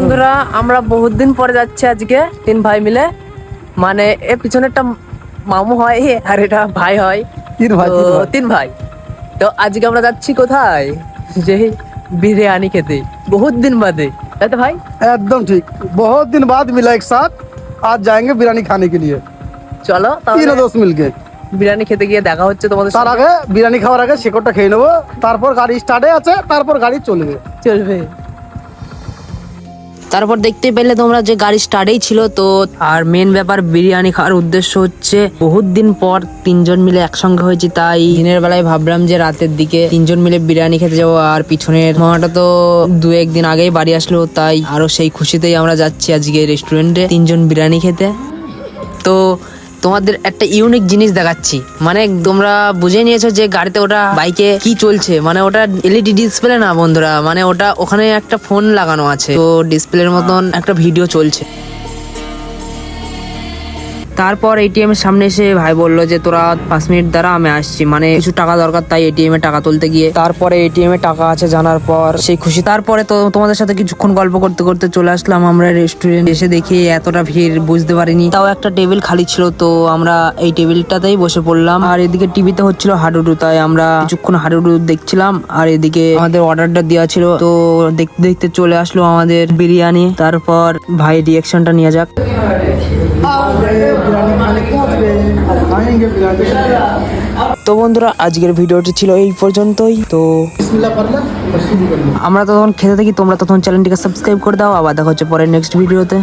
বন্ধুরা আমরা বহুত দিন পরে যাচ্ছি আজকে তিন ভাই মিলে। মানে এর পিছনে একটা মামু হয় আর এটা ভাই হয়। তিন ভাই তিন ভাই। তো আজকে আমরা যাচ্ছি কোথায়? যে বিরিয়ানি খেতে। বহুত দিন বাদে। তাই তো ভাই? একদম ঠিক। বহুত দিন বাদ মিলা এক সাথ আজ যাएंगे বিরিয়ানি খানে কে লিয়ে চলো তিন দোস্ত মিলকে বিরিয়ানি খেতে গিয়ে দেখা হচ্ছে তোমাদের তার আগে বিরিয়ানি খাওয়ার আগে শেকড়টা খেয়ে নেব। তারপর গাড়ি স্টার্টে আছে তারপর গাড়ি চলবে। চলবে। তারপর দেখতে পেলে তোমরা যে গাড়ি স্টার্টেই ছিল, তো আর মেন ব্যাপার বিরিয়ানি খাওয়ার উদ্দেশ্য হচ্ছে বহুত দিন পর তিনজন মিলে একসঙ্গে হয়েছি, তাই দিনের বেলায় ভাবলাম যে রাতের দিকে তিনজন মিলে বিরিয়ানি খেতে যাব, আর পিছনের মামাটা তো দু একদিন আগেই বাড়ি আসলো, তাই আরও সেই খুশিতেই আমরা যাচ্ছি আজকে রেস্টুরেন্টে তিনজন বিরিয়ানি খেতে। তো তোমাদের একটা ইউনিক জিনিস দেখাচ্ছি। মানে তোমরা বুঝে নিয়েছো যে গাড়িতে ওটা বাইকে কি চলছে। মানে ওটা এলইডি ডিসপ্লে না বন্ধুরা। মানে ওটা ওখানে একটা ফোন লাগানো আছে। তো ডিসপ্লের মতন একটা ভিডিও চলছে। তারপর এটিএম এর সামনে এসে ভাই বলল যে, তোরা পাঁচ মিনিট দ্বারা আমি আসছি। মানে কিছু টাকা দরকার, তাই এটিএম এ টাকা তুলতে গিয়ে তারপরে এটিএম এ টাকা আছে জানার পর সেই খুশি। তারপরে তো তোমাদের সাথে কিছুক্ষণ গল্প করতে করতে চলে আসলাম আমরা রেস্টুরেন্ট এসে দেখি এতটা ভিড়, বুঝতে পারিনি। তাও একটা টেবিল খালি ছিল, তো আমরা এই টেবিলটাতেই বসে পড়লাম। আর এদিকে টিভিতে হচ্ছিল হাডুডু, তাই আমরা কিছুক্ষণ হাডুডু দেখছিলাম। আর এদিকে আমাদের অর্ডারটা দেওয়া ছিল, তো দেখতে দেখতে চলে আসলো আমাদের বিরিয়ানি। তারপর ভাই রিয়াকশনটা নিয়ে যাক। তো বন্ধুরা, আজকের ভিডিওটি ছিল এই পর্যন্তই। তো আমরা তখন খেতে থাকি, তোমরা তখন চ্যানেলটিকে সাবস্ক্রাইব করে দাও। আবার দেখা হচ্ছে পরের নেক্সট ভিডিওতে